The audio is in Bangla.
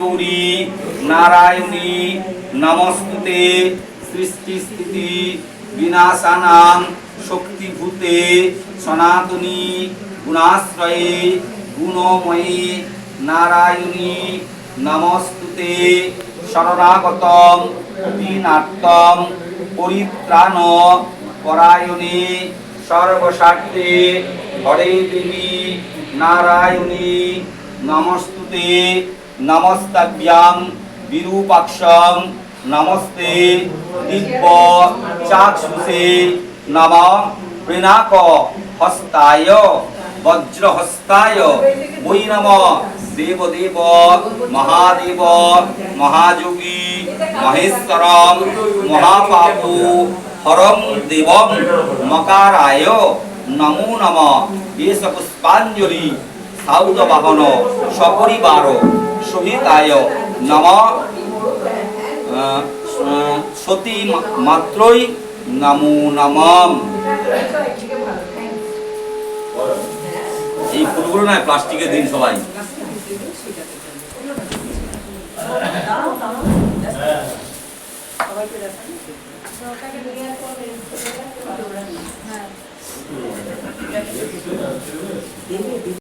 গৌরী নারায়ণী নমস্তুতে সৃষ্টি স্থিতি বিনাশানাং শক্তিভূতে সনাতনী গুণাশ্রয়ে গুণময়ী নারায়ণী নমস্তুতে শরণাগতম দীনাত্তম পরিত্রাণ পরায়ণে সর্বস্বার্থে হরে দেবী নারায়ণী নমস্তুতে নমস্তাভ্যাং বিরূপাক্ষং, নমস্তে দিব্য চাক্ষুষে নম পিনাক হস্তায়, বজ্রহস্তায়, বৈ নম দেবদেব, মহাদেব, মহাযোগী, মহেশ্বরম, মহাপাপু, হরম দেবম, মকারায়, নমো নম এস পুষ্পাঞ্জলি সাউদ বাহন সপরিবার। সহিতায় নম সতী মাত্রই নমো নমম। এই ফুলগুলো না প্লাস্টিকের দিন সবাই।